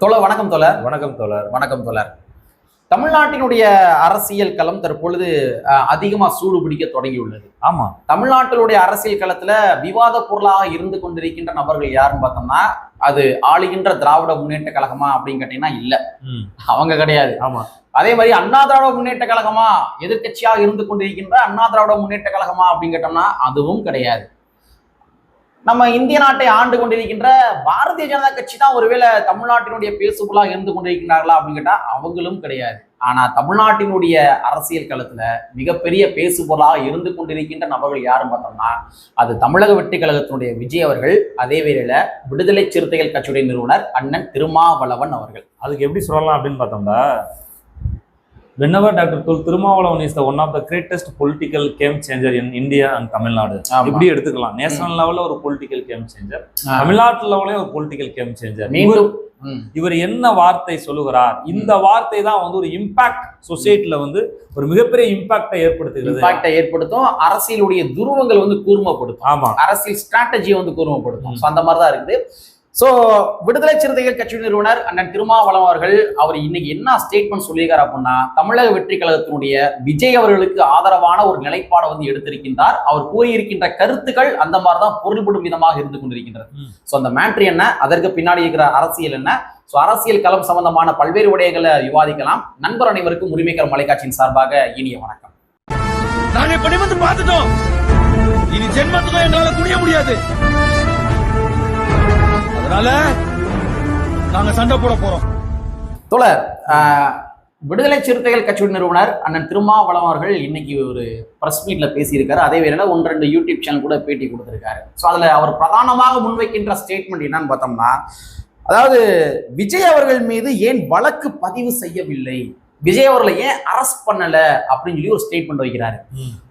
தோழர் வணக்கம் தோழர். வணக்கம் தோழர். வணக்கம் தோழர். தமிழ்நாட்டினுடைய அரசியல் களம் தற்பொழுது அஹ், அதிகமா சூடு பிடிக்க தொடங்கியுள்ளது. ஆமா. தமிழ்நாட்டினுடைய அரசியல் களத்துல விவாத பொருளாக இருந்து கொண்டிருக்கின்ற நபர்கள் யாருன்னு பார்த்தோம்னா அது ஆளுகின்ற திராவிட முன்னேற்ற கழகமா அப்படின்னு கேட்டீங்கன்னா இல்ல. அவங்க கிடையாது. ஆமா. அதே மாதிரி அண்ணா திராவிட முன்னேற்ற கழகமா எதிர்க்கட்சியாக இருந்து கொண்டிருக்கின்ற அண்ணா திராவிட முன்னேற்ற கழகமா அப்படின்னு கேட்டோம்னா அதுவும் கிடையாது. நம்ம இந்திய நாட்டை ஆண்டு கொண்டிருக்கின்ற பாரதிய ஜனதா கட்சி தான் ஒருவேளை தமிழ்நாட்டினுடைய பேசுபொருளா இருந்து கொண்டிருக்கிறார்களா அப்படின்னு கேட்டா அவங்களும் கிடையாது. ஆனா தமிழ்நாட்டினுடைய அரசியல் களத்துல மிகப்பெரிய பேசுபொருளாக இருந்து கொண்டிருக்கின்ற நபர்கள் யாரும் பார்த்தோம்னா அது தமிழக வெற்றி கழகத்தினுடைய விஜய் அவர்கள் அதே வேளையில விடுதலை சிறுத்தைகள் கட்சியுடைய நிறுவனர் அண்ணன் திருமாவளவன் அவர்கள். அதுக்கு எப்படி சொல்லலாம் அப்படின்னு பார்த்தோம்னா whenever doctor Thol Thirumavalavan is the one of the greatest political game changer in India and Tamil. Nadu எடுத்துக்கலாம். நேஷனல் லெவல்ல ஒரு பொலிட்டிக்கல் கேம் சேஞ்சர். தமிழ்நாட்டு லெவலே ஒரு பொலிட்டிக்கல் கேம் சேஞ்சர் மீண்டும். இவர் என்ன வார்த்தை சொல்லுகிறார்? இந்த வார்த்தை தான் வந்து ஒரு இம்பாக்ட் சொசைட்டில வந்து ஒரு மிகப்பெரிய இம்பாக்டை ஏற்படுத்துகிறது. இம்பாக்டை ஏற்படுத்தும். அரசியலுடைய துருவங்கள் வந்து கூர்மைப்படுத்தும். ஆமா. அரசியல் ஸ்ட்ராட்டஜியை வந்து கூர்மைப்படுத்தும். அந்த மாதிரி தான் இருக்குது. ஸோ விடுதலை சிறுத்தைகள் கட்சி நிறுவனர் அண்ணன் திருமாவளவன் அவர்கள் அவர் இன்னைக்கு என்ன ஸ்டேட்மெண்ட் சொல்லியிருக்காரு அப்படின்னா தமிழக வெற்றி கழகத்தினுடைய விஜய் அவர்களுக்கு ஆதரவான ஒரு நிலைப்பாடை வந்து எடுத்திருக்கின்றார். அவர் கூறியிருக்கின்ற கருத்துக்கள் அந்த மாதிரி தான் பொருள்படும் விதமாக இருந்து கொண்டிருக்கின்றது. ஸோ அந்த மேட்ரி என்ன? அதற்கு பின்னாடி இருக்கிற அரசியல் என்ன? ஸோ அரசியல் களம் சம்பந்தமான பல்வேறு விடயங்களை விவாதிக்கலாம். நண்பர் அனைவருக்கும் உரிமைக்கர் மலைக்காட்சியின் சார்பாக இனிய வணக்கம். நாங்க இப்ப நிமிர்ந்து பார்த்துட்டோம். இனி ஜென்மத்துக்கும் எங்களால முடியாது. அதனால நாங்க சண்டை போட போறோம். தோழர் விடுதலை சிறுத்தைகள் கட்சியின் நிறுவனர் அண்ணன் திருமாவளம் அவர்கள் இன்னைக்கு ஒரு பிரஸ் மீட்ல பேசியிருக்காரு. அதே வேளையில ஒன்று ரெண்டு யூடியூப் சேனல் கூட பேட்டி கொடுத்திருக்காரு. ஸோ அதுல அவர் பிரதானமாக முன்வைக்கின்ற ஸ்டேட்மெண்ட் என்னன்னு பார்த்தோம்னா அதாவது விஜய் அவர்கள் மீது ஏன் வழக்கு பதிவு செய்யவில்லை? விஜய் அவர்களை ஏன் அரெஸ்ட் பண்ணல அப்படின்னு சொல்லி ஒரு ஸ்டேட்மெண்ட் வைக்கிறாரு.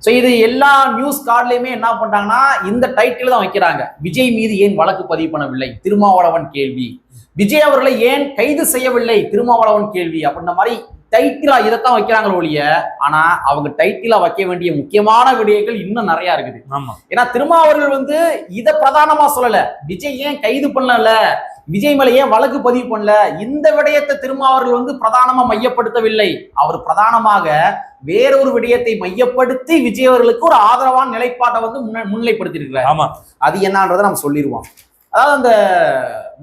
ஸோ இது எல்லா நியூஸ் கார்ட்லயுமே என்ன பண்றாங்கன்னா இந்த டைட்டில் தான் வைக்கிறாங்க. விஜய் மீது ஏன் வழக்கு பதிவு பண்ணவில்லை? திருமாவளவன் கேள்வி. விஜய் அவர்களை ஏன் கைது செய்யவில்லை? திருமாவளவன் கேள்வி. அப்படின்ற மாதிரி டைட்டிலா இதைத்தான் வைக்கிறாங்களே ஒழிய ஆனா அவங்க டைட்டிலா வைக்க வேண்டிய முக்கியமான விடயங்கள் இன்னும் நிறைய இருக்குது. ஏன்னா திருமாவர்கள் வந்து இதை பிரதானமா சொல்லல. விஜய் ஏன் கைது பண்ணல? விஜய் மேல ஏன் வழக்கு பதிவு பண்ணல. இந்த விடயத்தை திருமாவர்கள் வந்து பிரதானமா மையப்படுத்தவில்லை. அவர் பிரதானமாக வேறொரு விடயத்தை மையப்படுத்தி விஜய் அவர்களுக்கு ஒரு ஆதரவான நிலைப்பாட்டை வந்து முன்ன- முன்னிலைப்படுத்தியிருக்கிறார். ஆமா. அது என்னன்றதை நம்ம சொல்லிடுவோம். அதாவது அந்த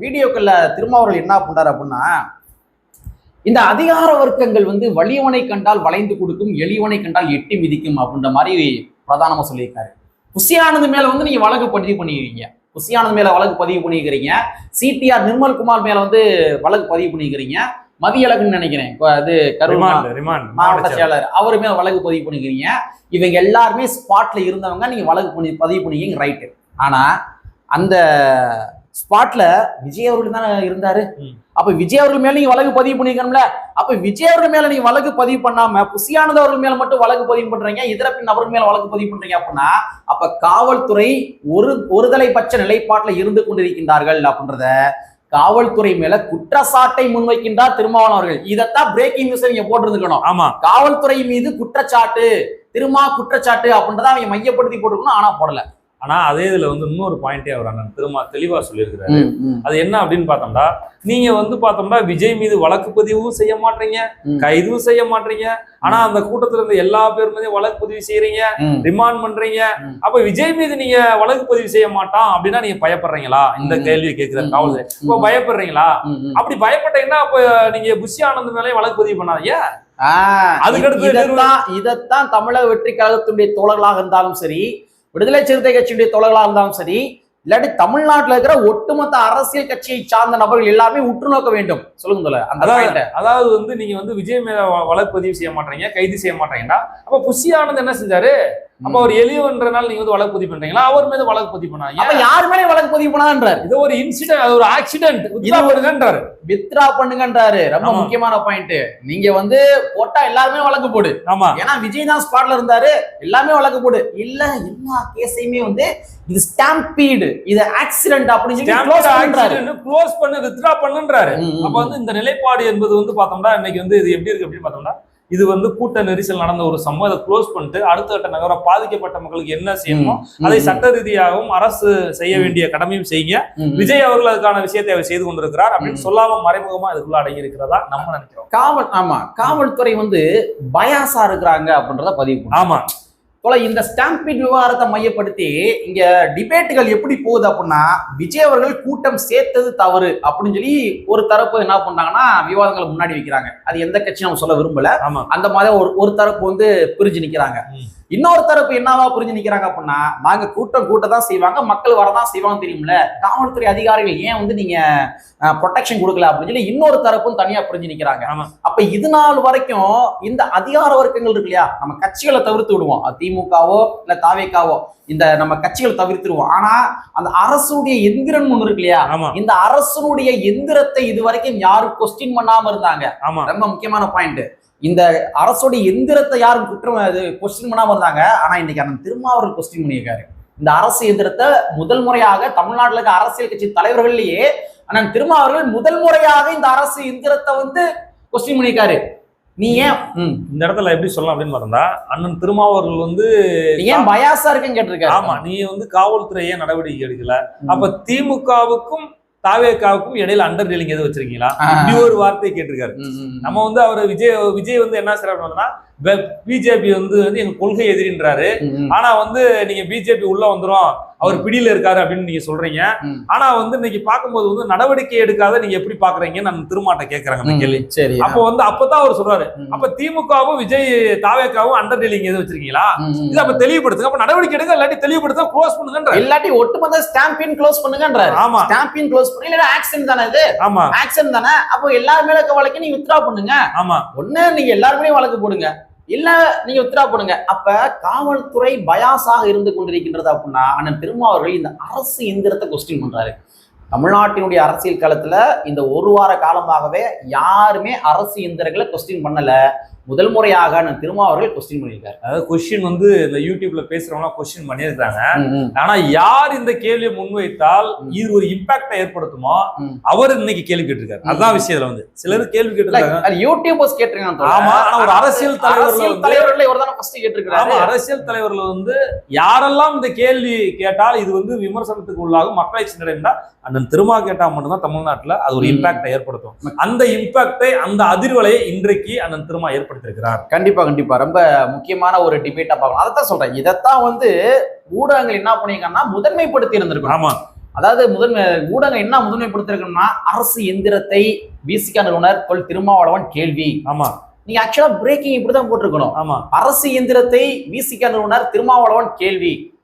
வீடியோக்கள்ல திருமாவர்கள் என்ன பண்றாரு அப்படின்னா இந்த அதிகார வர்க்கங்கள் வந்து வலியவனை கண்டால் வளைந்து கொடுக்கும் எளியவனை கண்டால் எட்டி மிதிக்கும் அப்படின்ற மாதிரி பிரதானமா சொல்லியிருக்காரு. புசியானது மேல வந்து நீங்க வழக்கு பதிவு பண்ணிக்கிறீங்க புசியானது மேல வழக்கு பதிவு பண்ணிக்கிறீங்க. சிடிஆர் நிர்மல் குமார் மேல வந்து வழக்கு பதிவு பண்ணிக்கிறீங்க. மதியழகுன்னு நினைக்கிறேன். அது கரூர் மாவட்ட செயலர். அவர் மேல வழக்கு பதிவு பண்ணிக்கிறீங்க. இவங்க எல்லாருமே ஸ்பாட்ல இருந்தவங்க நீங்க வழக்கு பண்ணி பதிவு பண்ணிக்கிங்க ரைட்டு ஆனா அந்த ஸ்பாட்ல விஜய் அவர்கள் தானே இருந்தாரு. அப்ப விஜய் அவர்கள் மேல நீங்க வழக்கு பதிவு பண்ணிக்கணும்ல. அப்ப விஜய் அவர்கள் மேல நீங்க வழக்கு பதிவு பண்ணாம புசியானது அவர்கள் மேல மட்டும் வழக்கு பதிவு பண்றீங்க இதர பின் நபர்கள் மேல வழக்கு பதிவு பண்றீங்க அப்படின்னா அப்ப காவல்துறை ஒரு ஒருதலை பட்ச நிலைப்பாட்டுல இருந்து கொண்டிருக்கின்றார்கள் அப்படின்றத காவல்துறை மேல குற்றச்சாட்டை முன்வைக்கின்றார் திருமாவளவன் அவர்கள். இதைத்தான் பிரேக்கிங் நியூஸ் நீங்க போட்டிருந்துக்கணும். ஆமா. காவல்துறை மீது குற்றச்சாட்டு திருமா குற்றச்சாட்டு அப்படின்றத அவங்க மையப்படுத்தி போட்டுக்கணும் ஆனா போடல. ஆனா அதே இதுல வந்து இன்னொரு பாயிண்டே அவர் அண்ணன் திருமா தெளிவா சொல்லியிருக்கிறாரு அது என்ன அப்படின்னு பார்த்தோம்னா நீங்க வந்து பார்த்தோம்னா விஜய் மீது வழக்கு பதிவும் செய்ய மாட்டீங்க. கைதும் செய்ய மாட்டீங்க ஆனா அந்த கூட்டத்துல இருந்த எல்லா பேர் மீதும் வழக்கு பதிவு செய்யறீங்க. ரிமாண்ட் பண்றீங்க. அப்ப விஜய் மீது நீங்க வழக்கு பதிவு செய்ய மாட்டான் அப்படின்னா நீங்க பயப்படுறீங்களா இந்த கேட்கிறார் ம். காவல்துறை இப்போ பயப்படுறீங்களா. அப்படி பயப்பட்டீங்கன்னா அப்ப நீங்க புஷி ஆனந்த் மேலே வழக்கு பதிவு பண்ணாதீங்க அதுக்கடுத்து இதைத்தான் தமிழக வெற்றி கழகத்தினுடைய தோழர்களாக இருந்தாலும் சரி விடுதலை சிறுத்தை கட்சியுடைய தோழர்களாக இருந்தாலும் சரி இல்லாட்டி தமிழ்நாட்டுல இருக்கிற ஒட்டுமொத்த அரசியல் கட்சியை சார்ந்த நபர்கள் எல்லாமே உற்று நோக்க வேண்டும் சொல்லுங்க அதாவது-. அதாவது வந்து நீங்க வந்து விஜய் மேல வழக்கு பதிவு செய்ய மாட்டீங்க கைது செய்ய மாட்டீங்கன்னா அப்ப புஷி ஆனந்த் என்ன செஞ்சாரு அப்ப அவர் எளியவன்றனால நீங்க வந்து வழக்கு பதிவு பண்றீங்களா? அவர் மீது வழக்கு பதிவு பண்ணாங்க அப்ப யார் மேலே வழக்கு பதிவு பண்ணான்றாரு இது ஒரு இன்சிடென்ட் ஒரு ஆக்சிடென்ட் இது இது வருதுன்றாரு வித்ரா பண்ணுங்கன்றாரு. ரொம்ப. முக்கியமான பாயிண்ட் நீங்க வந்து போட்டா எல்லாருமே வழக்கு போடு. ஆமா. ஏன்னா விஜய் தான் ஸ்பாட்ல இருந்தாரு. எல்லாமே வழக்கு போடு. இல்ல எல்லா கேஸையுமே வந்து இது ஸ்டாம்பீடு இது ஆக்சிடென்ட் அப்படின்னு சொல்லி க்ளோஸ் பண்ணு வித்ரா பண்ணுன்றாரு. அப்ப வந்து இந்த நிலைப்பாடு என்பது வந்து பார்த்தோம்னா இன்னைக்கு வந்து இது எப்படி இருக்கு அப்படின்னு பார்த்தோம்னா இது வந்து கூட்ட நெரிசல் நடந்த ஒரு சம்பவம். அதை க்ளோஸ் பண்ணிட்டு அடுத்த கட்ட நகரம் பாதிக்கப்பட்ட மக்களுக்கு என்ன செய்யணுமோ அதை சட்ட ரீதியாகவும் அரசு செய்ய வேண்டிய கடமையும் செய்யுங்க. விஜய் அவர்கள் அதுக்கான விஷயத்தை அவர் செய்து கொண்டிருக்கிறார் அப்படின்னு சொல்லாம மறைமுகமா இதுக்குள்ள அடங்கி இருக்கிறதா நம்ம நினைக்கிறோம். காவல் ஆமா. காவல்துறை வந்து பயாசா இருக்கிறாங்க அப்படின்றத பதிவு ஆமா. போல இந்த ஸ்டாம்பிட் விவகாரத்தை மையப்படுத்தி இங்க டிபேட்டுகள் எப்படி போகுது அப்படின்னா விஜய் அவர்கள் கூட்டம் சேர்த்தது தவறு அப்படின்னு சொல்லி ஒரு தரப்பு என்ன பண்றாங்கன்னா விவாதங்களை முன்னாடி வைக்கிறாங்க. அது எந்த கட்சியும் நம்ம சொல்ல விரும்பல. அந்த மாதிரி ஒரு ஒரு தரப்பு வந்து பிரிஞ்சு நிக்கிறாங்க. இன்னொரு தரப்பு என்னவா புரிஞ்சு நிக்கிறாங்க அப்படின்னா நாங்க கூட்டம் கூட்ட தான் செய்வாங்க மக்கள் வரதான் செய்வாங்க தெரியும்ல? காவல்துறை அதிகாரிகள் ஏன் வந்து நீங்க ப்ரொடெக்ஷன் கொடுக்கல அப்படின்னு சொல்லி இன்னொரு தரப்பும் தனியா புரிஞ்சு நிக்கிறாங்க. அப்ப இது நாள் வரைக்கும் இந்த அதிகார வர்க்கங்கள் இருக்கு இல்லையா? நம்ம கட்சிகளை தவிர்த்து விடுவோம். திமுகவோ இல்ல தாவேக்காவோ இந்த நம்ம கட்சிகளை தவிர்த்துருவோம். ஆனா அந்த அரசுடைய எந்திரன் ஒண்ணு இருக்கு இல்லையா? இந்த அரசனுடைய எந்திரத்தை இது வரைக்கும் யாரும் கொஸ்டின் பண்ணாம இருந்தாங்க. ரொம்ப முக்கியமான பாயிண்ட் இந்த அரசுடைய எந்திரத்தை யாரும் குற்றம் அது கொஸ்டின் பண்ணாம இருந்தாங்க. ஆனா இன்னைக்கு அண்ணன் திருமாவர்கள் கொஸ்டின் பண்ணியிருக்காரு. இந்த அரசு எந்திரத்தை முதல் முறையாக தமிழ்நாட்டுல இருக்க அரசியல் கட்சி தலைவர்கள்லயே அண்ணன் திருமாவர்கள் முதல் முறையாக இந்த அரசு எந்திரத்தை வந்து கொஸ்டின் பண்ணியிருக்காரு. நீ ஏன் இந்த இடத்துல எப்படி சொல்லலாம் அப்படின்னு பார்த்தா அண்ணன் திருமாவர்கள் வந்து ஏன் பயாசா இருக்குன்னு கேட்டிருக்காரு. ஆமா நீ வந்து காவல்துறை ஏன் நடவடிக்கை எடுக்கல. அப்ப திமுகவுக்கும் தாவேக்காவுக்கும் இடையில அண்டர் டீலிங் எதுவும் வச்சிருக்கீங்களா. இப்படி ஒரு வார்த்தை கேட்டிருக்காரு. நம்ம வந்து அவர் விஜய் விஜய் வந்து என்ன செய்யறாருன்னா பிஜேபி வந்து வந்து எங்க கொள்கை எதிரின்றாரு. ஆனா வந்து நீங்க பிஜேபி உள்ள வந்துரும். அவர் பிடியில இருக்காரு அப்படின்னு நீங்க சொல்றீங்க. ஆனா வந்து இன்னைக்கு பார்க்கும்போது வந்து நடவடிக்கை எடுக்காத நீங்க எப்படி பாக்குறீங்கன்னு நான் திருமாட்ட கேக்குறாங்க அந்த கேள்வி. ம், சரி அப்போ வந்து அப்பதான் அவர் சொல்றாரு. அப்ப திமுகவும் விஜய் தாவேக்காவும் அண்டர் டீலிங் எதுவும் வச்சிருக்கீங்களா. இது அப்ப தெளிவுபடுத்துங்க. அப்ப நடவடிக்கை எடுங்க இல்லாட்டி தெளிவுபடுத்த க்ளோஸ் பண்ணுங்கன்ற இல்லாட்டி ஒட்டுமொத்த ஸ்டாம்பின் க்ளோஸ் பண்ணுங்கன்றாரு. ஆமா. ஸ்டாம்பின் க்ளோஸ் பண்ணி இல்லைன்னா ஆக்சிடென்ட் தானே இது? ஆமா. ஆக்சிடென்ட் தானே? அப்போ எல்லார் மேல இருக்க வழக்கு நீங்க வித்ரா பண்ணுங்க. ஆமா. ஒண்ணு நீங்க எல்லாருமே வழக்கு போடுங்க. இல்ல நீங்க வித்ரா பண்ணுங்க. அப்ப காவல்துறை பயாஸாக இருந்து கொண்டிருக்கின்றது அப்படின்னா அண்ணன் திருமாவர்கள் இந்த அரசு எந்திரத்தை கொஸ்டின் பண்றாரு. தமிழ்நாட்டினுடைய அரசியல் காலத்துல இந்த ஒரு வார காலமாகவே யாருமே அரசு எந்திரங்களை கொஸ்டின் பண்ணல. முதல் முறையாக அண்ணன் திருமாவர்கள் கொஸ்டின் பண்ணியிருக்காரு அதாவது கொஸ்டின் வந்து இந்த யூடியூப்ல பேசுறவங்க கொஸ்டின் பண்ணியிருக்காங்க. ஆனா யார் இந்த கேள்வியை முன்வைத்தால். இது ஒரு இம்பாக்டை ஏற்படுத்துமோ. அவர் இன்னைக்கு கேள்வி கேட்டிருக்காரு. அதான் விஷயம் இதுல வந்து சிலர் கேள்வி கேட்டிருக்காங்க யூடியூபர்ஸ் கேட்டிருக்காங்க ஆமா, ஆனா ஒரு அரசியல் வந்து- தலைவர்களை இவர் தானே ஃபர்ஸ்ட் கேட்டிருக்காரு ஆமா அரசியல் தலைவர்கள் வந்து யாரெல்லாம் இந்த கேள்வி கேட்டால் இது வந்து விமர்சனத்துக்கு உள்ளாகும் மக்களை சென்றடைந்தா அண்ணன் திருமா கேட்டா மட்டும்தான் தமிழ்நாட்டுல அது ஒரு. இம்பாக்டை ஏற்படுத்தும் அந்த இம்பாக்டை அந்த அதிர்வலையை இன்றைக்கு அண்ணன் திருமா ஏற்படுத்தியிருக்கிறார். கண்டிப்பா கண்டிப்பா. ரொம்ப முக்கியமான ஒரு டிபேட்டா பார்க்கலாம். அதைத்தான் சொல்றேன். இதைத்தான் வந்து ஊடகங்கள் என்ன பண்ணிருக்காங்கன்னா முதன்மைப்படுத்தி இருந்திருக்கணும். ஆமா. அதாவது முதன்மை ஊடகம் என்ன முதன்மைப்படுத்திருக்கணும்னா அரசு எந்திரத்தை விசிகா நிறுவனர் தொல் திருமாவளவன் கேள்வி. ஆமா. நீங்க ஆக்சுவலா பிரேக்கிங் இப்படிதான் போட்டிருக்கணும். ஆமா. அரசு எந்திரத்தை விசிகா நிறுவனர் திருமாவளவன் கேள்வி.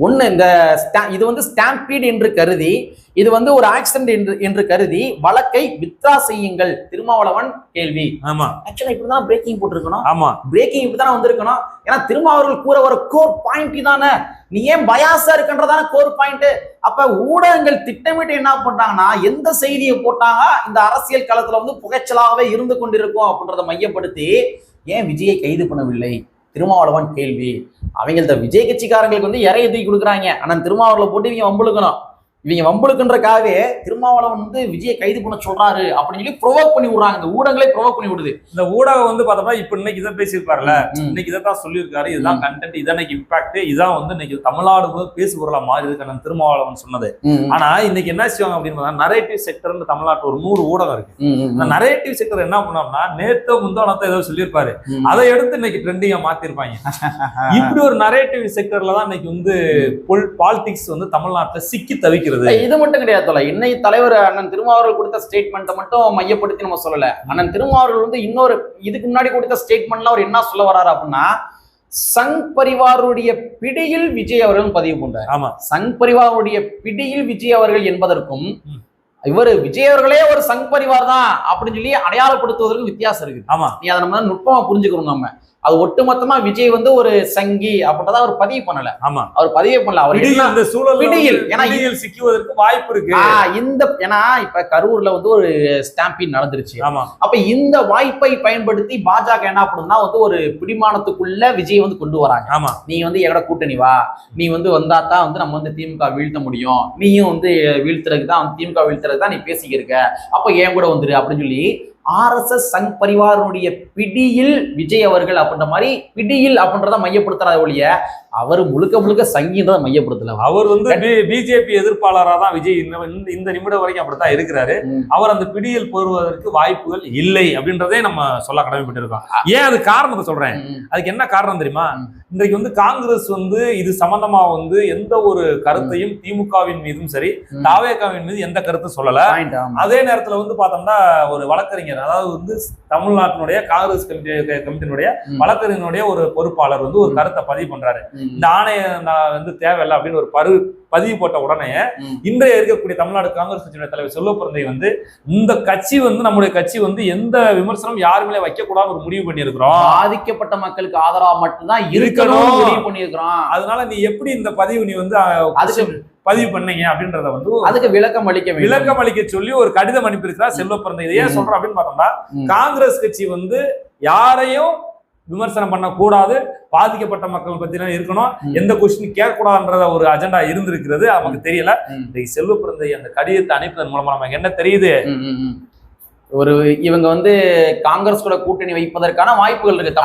ஒண்ணு இந்த ஸ்டா- இது வந்து ஸ்டாம்பீட் என்று கருதி இது வந்து ஒரு ஆக்சிடென்ட் என்று என்று கருதி வழக்கை வித்ரா செய்யுங்கள். திருமாவளவன் கேள்வி. ஆமா. ஆக்சுவலா இப்படிதான் பிரேக்கிங் போட்டிருக்கணும். ஆமா. பிரேக்கிங் இப்படிதானே வந்திருக்கணும். ஏன்னா திரும்ப அவர்கள் கூற வர கோர் பாயிண்ட் தானே நீ ஏன் பயாசா இருக்கின்றதான கோர் பாயிண்ட் அப்ப ஊடகங்கள் திட்டமிட்டு என்ன பண்றாங்கன்னா எந்த செய்தியை போட்டாங்க இந்த அரசியல் களத்துல வந்து புகைச்சலாகவே இருந்து கொண்டிருக்கும் அப்படின்றத மையப்படுத்தி ஏன் விஜயை கைது பண்ணவில்லை? திருமாவளவன் கேள்வி. அவங்க இந்த விஜய் கட்சிக்காரங்களுக்கு வந்து இறைய தூக்கி கொடுக்குறாங்க. ஆனால் திருமாவளவை போட்டு இவங்க வம்புழுக்கணும். இவங்க வம்புழுக்குன்றக்காகவே திருமாவளவன் வந்து விஜயை கைது பண்ண சொல்றாரு அப்படின்னு சொல்லி ப்ரொவோக் பண்ணி விடுறாங்க. இந்த ஊடகங்களே ப்ரொவோக் பண்ணி விடுது. இந்த ஊடகம் வந்து பார்த்தோம்னா இப்ப இன்னைக்கு இதை பேசியிருப்பாருல. இன்னைக்கு இதை தான் சொல்லியிருக்காரு. இதுதான் கண்டென்ட் இதான் இன்னைக்கு இம்பாக்ட் இதான் வந்து இன்னைக்கு தமிழ்நாடு பேசு பொருளா மாறி இருக்கு அண்ணன் திருமாவளவன் சொன்னது. ஆனா இன்னைக்கு என்ன செய்வாங்க அப்படின்னு நரேட்டிவ் செக்டர்னு தமிழ்நாட்டுல ஒரு நூறு ஊடகம் இருக்கு. ம். நரேட்டிவ் செக்டர் என்ன பண்ணோம்னா நேத்து முந்தானத்தை ஏதோ சொல்லியிருப்பாரு. அதை எடுத்து இன்னைக்கு ட்ரெண்டிங்கா மாத்திருப்பாங்க. இப்படி ஒரு நரேட்டிவ் செக்டர்ல தான் இன்னைக்கு வந்து பொல் பாலிடிக்ஸ் வந்து தமிழ்நாட்டுல சிக்கி தவிக்கிறது இல்ல, இது மட்டும் கிடையாது தோழா. இன்னைக்கு தலைவர் அண்ணன் திருமாவர்கள் கொடுத்த ஸ்டேட்மெண்ட்டை மட்டும் மையப்படுத்தி நம்ம சொல்லல. அண்ணன் திருமாவர்கள் வந்து இன்னொரு இதுக்கு முன்னாடி கொடுத்த ஸ்டேட்மெண்ட்ல அவர் என்ன சொல்ல வராரு அப்படின்னா சங் பரிவாருடைய பிடியில் விஜய் அவர்கள் பதிவு பண்றாரு. ஆமா. சங் பரிவாருடைய பிடியில் விஜய் அவர்கள் என்பதற்கும். இவர் விஜய் அவர்களே ஒரு சங் பரிவார் தான் அப்படின்னு சொல்லி அடையாளப்படுத்துவதற்கு வித்தியாசம் இருக்கு. ஆமா. நீ அதை நம்ம நுட்பமா புரிஞ்சுக்கணும் நம்ம. அது ஒட்டுமொத்தமா விஜய் வந்து ஒரு சங்கி அப்படின்றத அவர் பதிவு பண்ணல. ஆமா. அவர் பதிவே பண்ணல. அவர் இந்த சூழல் பிடியில், ஏன்னா சிக்குவதற்கு வாய்ப்பு இருக்கு. இந்த ஏன்னா இப்ப கரூர்ல வந்து ஒரு ஸ்டாம்பிங் நடந்துருச்சு. ஆமா. அப்ப இந்த வாய்ப்பை பயன்படுத்தி பாஜக என்ன பண்ணுதுன்னா வந்து ஒரு பிடிமானத்துக்குள்ள விஜய் வந்து கொண்டு வராங்க. ஆமா. நீ வந்து எங்கட கூட்டணி வா. நீ வந்து வந்தா தான் வந்து நம்ம வந்து திமுக வீழ்த்த முடியும். நீயும் வந்து வீழ்த்துறதுக்கு தான் திமுக வீழ்த்துறதுக்கு தான் நீ பேசிக்கிருக்க. அப்ப ஏன் கூட வந்துரு அப்படின்னு சொல்லி ஆர்எஸ்எஸ் சங் பரிவாரனுடைய பிடியில் விஜய் அவர்கள் அப்படின்ற மாதிரி பிடியில் அப்படின்றத மையப்படுத்துறாரு ஒழிய அவர் முழுக்க முழுக்க சங்கீதத்தை மையப்படுத்தல. அவர் வந்து பிஜேபி எதிர்ப்பாளராக தான் விஜய் இந்த- நிமிடம் வரைக்கும் அப்படித்தான் இருக்கிறாரு. அவர் அந்த பிடியில் பெறுவதற்கு வாய்ப்புகள் இல்லை அப்படின்றதே நம்ம சொல்ல கடமைப்பட்டிருக்கோம். ஏன் அது காரணத்தை சொல்றேன்? அதுக்கு என்ன காரணம் தெரியுமா. இன்றைக்கு வந்து காங்கிரஸ் வந்து இது சம்பந்தமா வந்து எந்த ஒரு கருத்தையும் திமுகவின் மீதும் சரி. தாவேகாவின் மீது எந்த கருத்தும் சொல்லல. அதே நேரத்துல வந்து பார்த்தோம்னா ஒரு வழக்கறிஞர் அதாவது வந்து தமிழ்நாட்டினுடைய காங்கிரஸ் கமிட்டி கமிட்டியினுடைய. வழக்கறிஞருடைய ஒரு பொறுப்பாளர் வந்து ஒரு. கருத்தை பதிவு பண்றாரு இந்த ஆணையம் நான் வந்து தேவையில்லை அப்படின்னு ஒரு பரு பதிவு போட்ட உடனே. இன்றைய இருக்கக்கூடிய தமிழ்நாடு காங்கிரஸ் கட்சியுடைய தலைவர் செல்வப்பிரந்தை வந்து இந்த கட்சி வந்து நம்முடைய கட்சி வந்து எந்த விமர்சனம் யாருமே வைக்க கூடாது ஒரு முடிவு பண்ணியிருக்கிறோம் பாதிக்கப்பட்ட மக்களுக்கு ஆதரவா மட்டும்தான் இருக்கணும். முடிவு பண்ணியிருக்கிறோம் அதனால நீ எப்படி இந்த பதிவு நீ வந்து அதுக்கு பதிவு பண்ணீங்க அப்படின்றத வந்து அதுக்கு விளக்கம் அளிக்க விளக்கம் அளிக்க சொல்லி ஒரு கடிதம் அனுப்பியிருக்கிறார் செல்வப்பிரந்தை இதை ஏன். சொல்றோம் அப்படின்னு பார்த்தோம்னா. காங்கிரஸ் கட்சி வந்து யாரையும் விமர்சனம் பண்ணக்கூடாது பாதிக்கப்பட்ட மக்கள் பத்தி தான் இருக்கணும். எந்த கொஸ்டின் கேட்கக்கூடாதுன்றத ஒரு அஜெண்டா இருந்திருக்கிறது நமக்கு தெரியல. இன்றைக்கு செல்வப்பிரந்தை அந்த கடிதத்தை அனுப்பியதன் மூலமா நமக்கு என்ன தெரியுது. ஒரு இவங்க வந்து காங்கிரஸ் கூட கூட்டணி வைப்பதற்கான வாய்ப்புகள் இருக்கு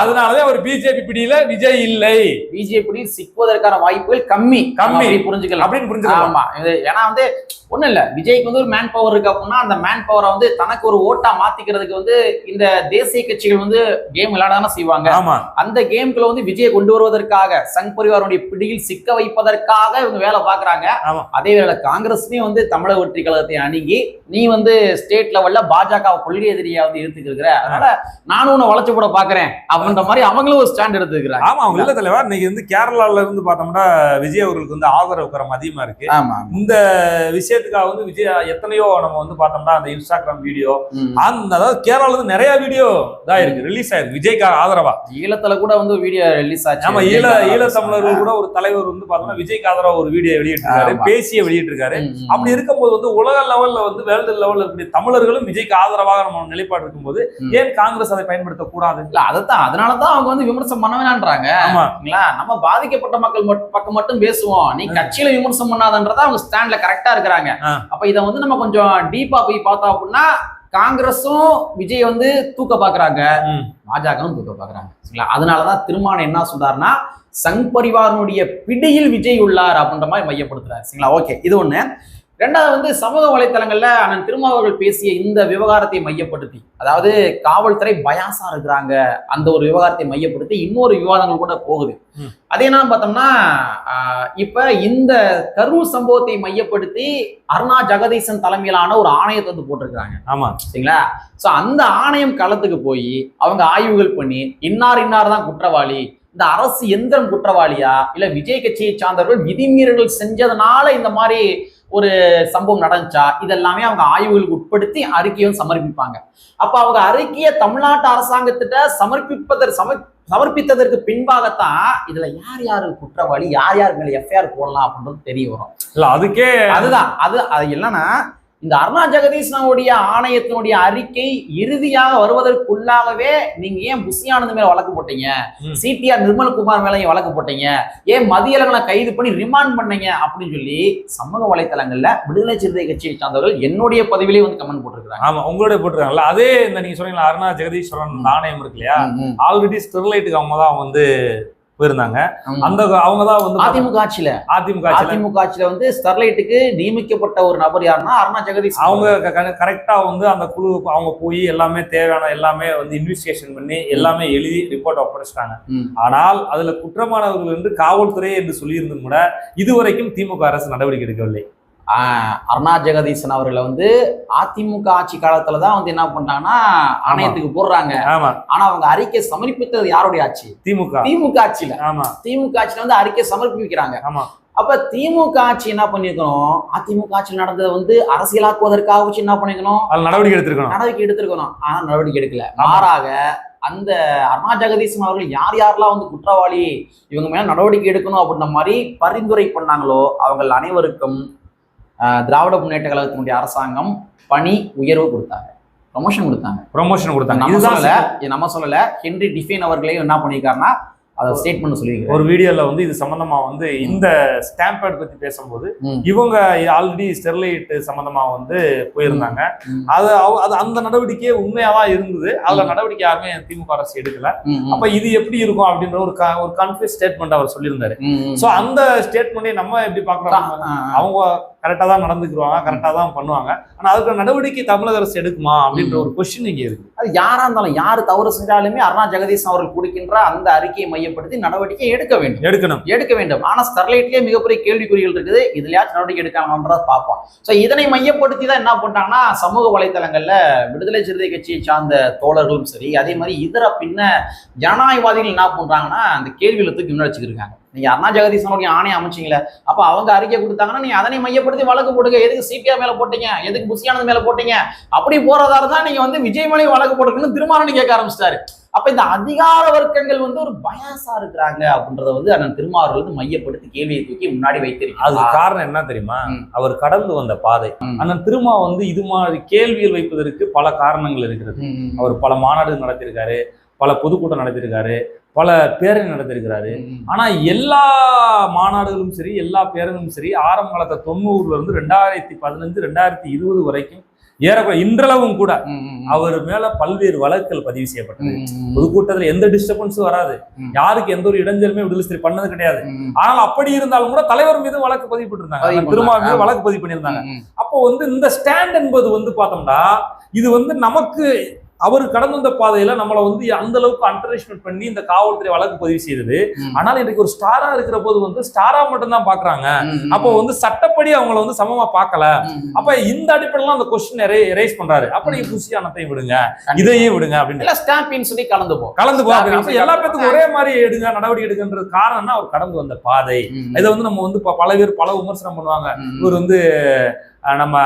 அதனாலதான் ஒரு பிஜேபி பிடியில விஜய் இல்லை. பிஜேபி சிக்குவதற்கான வாய்ப்புகள் கம்மி. கம்மி. புரிஞ்சுக்கலாம். அப்படின்னு புரிஞ்சுக்கலாம். ஆமா. ஏன்னா வந்து ஒண்ணும் இல்ல. விஜய்க்கு வந்து ஒரு மேன் பவர் இருக்கு அப்படின்னா அந்த மேன் பவரை வந்து தனக்கு ஒரு ஓட்டா மாத்திக்கிறதுக்கு வந்து இந்த தேசிய கட்சிகள் வந்து கேம் விளையாடாம செய்வாங்க. ஆமா. அந்த கேம்குள்ள வந்து விஜயை கொண்டு வருவதற்காக சங் பரிவாருடைய பிடியில் சிக்க வைப்பதற்காக இவங்க வேலை பாக்குறாங்க. அதே வேளை காங்கிரஸ்லயும் வந்து தமிழக வெற்றி கழகத்தை அணுகி நீ வந்து ஸ்டேட் லெவல்ல பாஜக கொள்கை எதிரியா வந்து எடுத்துக்கிற அதனால நானும் உன்னை வளைச்சு போட பாக்குறேன் அப்படின்ற மாதிரி அவங்களும் ஒரு ஸ்டாண்ட் எடுத்துக்கிறாங்க. ஆமா அவங்க இல்ல தலைவர் இன்னைக்கு வந்து கேரளால இருந்து பார்த்தோம்னா விஜய் அவர்களுக்கு வந்து ஆதரவு கரம் அதிகமா இருக்கு. ஆமா இந்த விஷயத்துக்காக வந்து விஜய் எத்தனையோ நம்ம வந்து பார்த்தோம்னா அந்த இன்ஸ்டாகிராம் வீடியோ. அந்த அதாவது கேரளால இருந்து நிறைய வீடியோ தான் இருக்கு ரிலீஸ் ஆயிருக்கு. விஜய்க்காக ஆதரவா? ஈழத்துல கூட வந்து வீடியோ ரிலீஸ் ஆச்சு. ஆமா ஈழ ஈழ தமிழர்கள் கூட ஒரு தலைவர் வந்து பார்த்தோம்னா விஜய்க்கு ஆதரவா ஒரு வீடியோ வெளியிட்டிருக்காரு. பேசிய வெளியிட்டிருக்காரு. அப்படி இருக்கும்போது வந்து உலக லெவல்ல வந்து வேர்ல்டு லெவல்ல இருக்கக்கூடிய தமிழர்களும் விஜய்க்கு ஆதரவாக நம்ம நிலைப்பாடு இருக்கும்போது. ஏன் காங்கிரஸ் அதை பயன்படுத்த கூடாது இல்ல அதைத்தான் அதனாலதான் அவங்க வந்து விமர்சனம் பண்ண வேணான்றாங்க ஆமா. சரிங்களா நம்ம பாதிக்கப்பட்ட மக்கள் பக்கம் மட்டும் பேசுவோம். நீ கட்சியில விமர்சனம் பண்ணாதன்றதா அவங்க ஸ்டாண்ட்ல கரெக்டா இருக்கிறாங்க. அப்ப இத வந்து நம்ம கொஞ்சம் டீப்பா போய் பார்த்தோம் அப்படின்னா காங்கிரஸும் விஜய் வந்து தூக்க பாக்குறாங்க. பாஜகவும் தூக்க பாக்குறாங்க. சரிங்களா? அதனாலதான் திருமான் என்ன சொல்றாருன்னா சங் பரிவாரனுடைய பிடியில் விஜய் உள்ளார் அப்படின்ற மாதிரி மையப்படுத்துறாரு. சரிங்களா? ஓகே. இது ஒண்ணு. ரெண்டாவது வந்து சமூக வலைத்தளங்கள்ல அண்ணன் திருமாவர்கள் பேசிய இந்த விவகாரத்தை மையப்படுத்தி அதாவது காவல்துறை பயாசா இருக்கிறாங்க அந்த ஒரு விவகாரத்தை மையப்படுத்தி இன்னொரு விவாதங்கள் கூட போகுது. அது என்ன பார்த்தோம்னா இப்ப இந்த கரூர் சம்பவத்தை மையப்படுத்தி அருணா ஜெகதீசன் தலைமையிலான ஒரு ஆணையத்தை வந்து போட்டிருக்காங்க ஆமா. சரிங்களா? சோ அந்த ஆணையம் களத்துக்கு போய் அவங்க ஆய்வுகள் பண்ணி இன்னார் இன்னார் தான் குற்றவாளி இந்த அரசு எந்திரம் குற்றவாளியா இல்ல விஜய் கட்சியை சார்ந்தவர்கள் விதிமீறல்கள் செஞ்சதுனால இந்த மாதிரி ஒரு சம்பவம் நடந்துச்சா? இதெல்லாமே அவங்க ஆய்வுகளுக்கு உட்படுத்தி அறிக்கையும் சமர்ப்பிப்பாங்க. அப்ப அவங்க அறிக்கையை தமிழ்நாட்டு அரசாங்கத்திட்ட சமர்ப்பிப்பதற்கு சமர் சமர்ப்பித்ததற்கு பின்பாகத்தான் இதுல யார் யாரு குற்றவாளி யார் யார் மேல எஃப்ஐஆர் போடலாம் அப்படின்றது தெரிய வரும். இல்ல அதுக்கே அதுதான். அது அது என்னன்னா இந்த அருணா ஜெகதீசனுடைய ஆணையத்தினுடைய அறிக்கை இறுதியாக வருவதற்குள்ளாகவே நீங்க ஏன் புஷி ஆனந்த் மேல வழக்கு போட்டீங்க. சிடிஆர் நிர்மல்குமார் மேல ஏன் வழக்கு போட்டீங்க. ஏன் மதியழகனை கைது பண்ணி ரிமாண்ட் பண்ணீங்க? அப்படின்னு சொல்லி சமூக வலைத்தளங்கள்ல விடுதலை சிறுத்தை கட்சியை சார்ந்தவர்கள் என்னுடைய பதிவிலே வந்து கமெண்ட் போட்டிருக்காங்க ஆமா உங்களுடைய போட்டிருக்காங்கல்ல. அதே இந்த நீங்க சொன்னீங்களா அருணா ஜெகதீஸ்வரன் ஆணையம் இருக்கு இல்லையா? ஆல்ரெடி ஸ்டெர்லைட்டுக்கு அவங்க தான் வந்து போயிருந்தாங்க. அந்த அவங்க தான் வந்து அதிமுக ஆட்சியில. அதிமுக அதிமுக ஆட்சியில வந்து ஸ்டெர்லைட்டுக்கு நியமிக்கப்பட்ட ஒரு நபர் யாருன்னா அருணா ஜெகதீஷ். அவங்க கரெக்டா வந்து அந்த குழு அவங்க போய் எல்லாமே தேவையான எல்லாமே வந்து இன்வெஸ்டிகேஷன் பண்ணி எல்லாமே எழுதி ரிப்போர்ட் ஒப்படைச்சிட்டாங்க. ஆனால் அதுல குற்றமானவர்கள் என்று காவல்துறை என்று சொல்லியிருந்தும் கூட இதுவரைக்கும் திமுக அரசு நடவடிக்கை எடுக்கவில்லை. அருணா ஜெகதீசன் அவர்களை வந்து அதிமுக ஆட்சி காலத்துல தான் வந்து என்ன பண்றாங்கன்னா ஆணையத்துக்கு போடுறாங்க. ஆனா அவங்க அறிக்கை சமர்ப்பித்தது யாருடைய ஆட்சி? திமுக. திமுக ஆட்சியில. ஆமா. திமுக ஆட்சியில வந்து அறிக்கை சமர்ப்பிக்கிறாங்க அப்ப திமுக ஆட்சி என்ன பண்ணிருக்கணும்? அதிமுக ஆட்சியில் நடந்ததை வந்து அரசியலாக்குவதற்காக வச்சு என்ன பண்ணிருக்கணும்? நடவடிக்கை எடுத்திருக்கணும். நடவடிக்கை எடுத்திருக்கணும். ஆனா நடவடிக்கை எடுக்கல. மாறாக அந்த அருணா ஜெகதீசன் அவர்கள் யார் யாரெல்லாம் வந்து குற்றவாளி இவங்க மேல நடவடிக்கை எடுக்கணும் அப்படின்ற மாதிரி பரிந்துரை பண்ணாங்களோ அவங்கள் அனைவருக்கும் திராவிட முன்னேற்ற கழகத்தினுடைய அரசாங்கம் பணி உயர்வு கொடுத்தாங்க. ப்ரமோஷன் கொடுத்தாங்க. ப்ரொமோஷன் கொடுத்தாங்க. நம்ம சொல்லல நம்ம சொல்லல ஹென்றி டிஃபைன் அவர்களையும் என்ன பண்ணியிருக்காருன்னா அதை ஸ்டேட்மெண்ட் சொல்லியிருக்கிறேன் ஒரு வீடியோல வந்து இது சம்பந்தமா வந்து இந்த ஸ்டாம்பேட் பத்தி பேசும்போது. இவங்க ஆல்ரெடி ஸ்டெர்லைட் சம்பந்தமா வந்து போயிருந்தாங்க. அது அது அந்த நடவடிக்கையே உண்மையாதான் இருந்தது. அதுல நடவடிக்கை யாருமே திமுக அரசு எடுக்கல. அப்ப இது எப்படி இருக்கும் அப்படின்ற ஒரு ஒரு கன்ஃபியூஸ் ஸ்டேட்மெண்ட் அவர் சொல்லியிருந்தாரு. சோ அந்த ஸ்டேட்மெண்ட்டை நம்ம எப்படி பாக்குறோம் அவங்க கரெக்டா தான் நடந்துக்குவாங்க கரெக்டா தான் பண்ணுவாங்க. ஆனா அதுக்கு நடவடிக்கை தமிழக அரசு எடுக்குமா அப்படின்ற ஒரு கொஸ்டின் இங்க இருக்கு. அது யாரா இருந்தாலும் யாரு தவறு செஞ்சாலுமே அருணா ஜெகதீஷ் அவர்கள் கொடுக்கின்ற அந்த அறிக்கையை மையப்படுத்தி நடவடிக்கை எடுக்க வேண்டும். எடுக்கணும். எடுக்க வேண்டும். ஆனா ஸ்டெர்லைட்லயே மிகப்பெரிய கேள்விக்குறிகள் இருக்குது. இதுலயாச்சும் நடவடிக்கை எடுக்காங்கன்றத பார்ப்போம். சோ இதனை மையப்படுத்தி தான் என்ன பண்ணிட்டாங்கன்னா சமூக வலைத்தளங்கள்ல விடுதலை சிறுத்தை கட்சியை சார்ந்த தோழர்களும் சரி அதே மாதிரி இதர பின்ன ஜனநாயகவாதிகள் என்ன பண்றாங்கன்னா அந்த கேள்வியில தூக்கி முன்னாடி வச்சுக்கிருக்காங்க நீங்க அருணா ஜெகதீஷ் அவர்கள் ஆணையம் அமைச்சீங்களே அப்ப அவங்க அறிக்கை கொடுத்தாங்கன்னா நீங்க அதனை மையப்படுத்தி வழக்கு போடுங்க. எதுக்கு சிபிஐ மேல போட்டீங்க? எதுக்கு புசியானது மேல போட்டீங்க? அப்படி போறதா இருந்தா நீங்க வந்து விஜய் மேலே வழக்கு போட்டுருக்குன்னு திருமாவளவன் கேட்க ஆரம்பிச்சிட்டாரு. அப்ப இந்த அதிகார வர்க்கங்கள் வந்து ஒரு பயாசா இருக்கிறாங்க அப்படின்றத வந்து அண்ணன் திருமாவர்கள் வந்து மையப்படுத்தி கேள்வியை தூக்கி முன்னாடி அது வைத்திருக்காங்க காரணம் என்ன தெரியுமா. அவர் கடந்து வந்த பாதை. அண்ணன் திருமா வந்து இது மாதிரி கேள்விகள் வைப்பதற்கு பல காரணங்கள் இருக்கிறது. அவர் பல மாநாடு நடத்தியிருக்காரு. பல பொதுக்கூட்டம் நடத்தியிருக்காரு பல பேரணி நடத்தியிருக்கிறாரு. ஆனா எல்லா மாநாடுகளும் சரி எல்லா பேரணியும் சரி ஆரம்ப காலத்தை தொண்ணூறுல இருந்து ரெண்டாயிரத்தி பதினஞ்சு ரெண்டாயிரத்தி இருபது வரைக்கும் ஏறக்குறைய இன்றளவும் கூட அவர் மேல பல்வேறு வழக்குகள் பதிவு செய்யப்பட்டது. பொதுக்கூட்டத்துல எந்த டிஸ்டர்பன்ஸும் வராது. யாருக்கு எந்த ஒரு இடைஞ்சலுமே விடுதலை சிறை பண்ணது கிடையாது. ஆனால் அப்படி இருந்தாலும் கூட தலைவர் மீது வழக்கு பதிவு பண்ணிருந்தாங்க. திருமா மீது. வழக்கு பதிவு பண்ணியிருந்தாங்க. அப்போ வந்து இந்த ஸ்டாண்ட் என்பது வந்து பார்த்தோம்னா இது வந்து நமக்கு அவர் கடந்து வந்த பாதையில நம்மளை வந்து அந்த அளவுக்கு அண்டர்எஸ்டிமேட் பண்ணி இந்த காவல்துறை வழக்கு பதிவு செய்தது. ஆனால் இன்றைக்கு ஒரு ஸ்டாரா இருக்கிற போது வந்து ஸ்டாரா மட்டும் தான் பாக்குறாங்க அப்போ வந்து சட்டப்படி அவங்கள வந்து சமமா பார்க்கல அப்ப இந்த அடிப்படையில அந்த கொஸ்டின் எரேஸ் பண்றாரு. அப்ப நீங்க புசியானத்தையும் விடுங்க. இதையும் விடுங்க அப்படின்னு. ஸ்டாம்பின்னு சொல்லி கலந்து போ. கலந்து அப்ப எல்லா பேத்துக்கும் ஒரே மாதிரி எடுங்க நடவடிக்கை எடுக்கின்றது காரணம்னா அவர் கடந்து வந்த பாதை. இதை வந்து நம்ம வந்து ப- பல பேர் பல விமர்சனம் பண்ணுவாங்க. இவர் வந்து நம்ம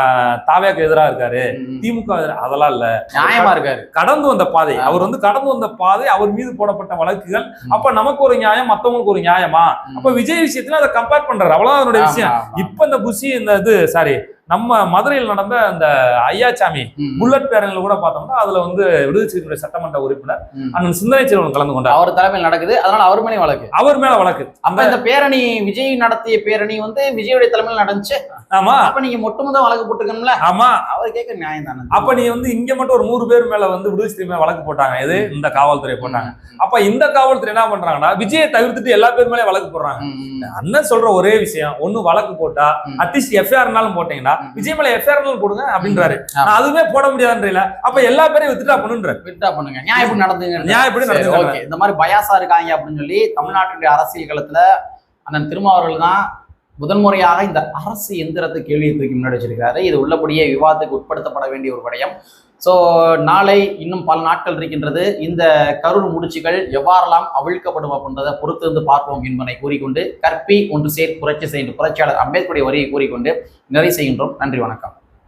தாவேக்கு எதிராக இருக்காரு. திமுக அதெல்லாம் இல்ல. நியாயமா இருக்காரு. கடந்து வந்த பாதை. அவர் வந்து கடந்து வந்த பாதை அவர் மீது போடப்பட்ட வழக்குகள். அப்ப நமக்கு ஒரு நியாயம் மத்தவங்களுக்கு ஒரு நியாயமா? அப்ப விஜய் விஷயத்துல அதை கம்பேர் பண்றாரு. அவ்வளவுதான் அதனுடைய விஷயம். இப்ப இந்த புசி இந்த இது சாரி நம்ம மதுரையில் நடந்த அந்த ஐயாச்சாமி புல்லட் பேரணியில கூட பார்த்தோம்னா அதுல வந்து விடுதலை சிறுத்தைகளுடைய சட்டமன்ற உறுப்பினர். அண்ணன் சிந்தனை செல்வன் கலந்து கொண்டார். அவர் தலைமையில் நடக்குது. அதனால அவர் மேலே வழக்கு. அவர் மேல வழக்கு. அப்ப இந்த பேரணி விஜய் நடத்திய பேரணி வந்து விஜயுடைய தலைமையில் நடந்துச்சு. ஆமா. அப்ப நீங்க மொத்தமும் வழக்கு போட்டுக்கணும்ல ஆமா. அவர் கேட்க நியாயம் தானே. அப்ப நீ வந்து இங்க மட்டும் ஒரு நூறு பேர் மேல வந்து விடுதலை சிறுத்தை வழக்கு போட்டாங்க. இது இந்த காவல்துறை போட்டாங்க. அப்ப இந்த காவல்துறை என்ன பண்றாங்கன்னா விஜயை தவிர்த்துட்டு எல்லா பேர் மேலே வழக்கு போடுறாங்க. அண்ணன் சொல்ற ஒரே விஷயம் ஒண்ணு வழக்கு போட்டா. அட்லீஸ்ட் எஃப்ஐஆர்னாலும் போட்டீங்கன்னா. விஜய் மேல எஃப்ஐஆர் போடுங்க அப்படின்றாரு. அதுவுமே போட முடியாதுன்றீல அப்ப எல்லா பேரையும் வித்துட்டா பண்ணுன்றாரு. விட்டா பண்ணுங்க. நியாயம் எப்படி நடந்துங்க நியாயம் எப்படி நடந்துங்க? ஓகே. இந்த மாதிரி பயாசா இருக்காங்க அப்படின்னு சொல்லி தமிழ்நாட்டினுடைய அரசியல் களத்துல அண்ணன் திருமாவர்கள் தான் முதன்முறையாக இந்த அரசு எந்திரத்தை கேள்வியை தூக்கி முன்னாடி வச்சிருக்காரு இது உள்ளபடியே விவாதத்துக்கு உட்படுத்தப்பட வேண்டிய ஒரு விடயம். ஸோ நாளை இன்னும் பல நாட்கள் இருக்கின்றது. இந்த கருள் முடிச்சுகள் எவ்வாறெல்லாம் அவிழ்க்கப்படும் அப்படின்றத பொறுத்திருந்து பார்ப்போம் என்பதை கூறிக்கொண்டு கற்பி ஒன்று சேர் புரட்சி செய்கின்ற புரட்சியாளர் அம்பேத்கருடைய வரியை கூறிக்கொண்டு நிறைவு செய்கின்றோம். நன்றி வணக்கம்.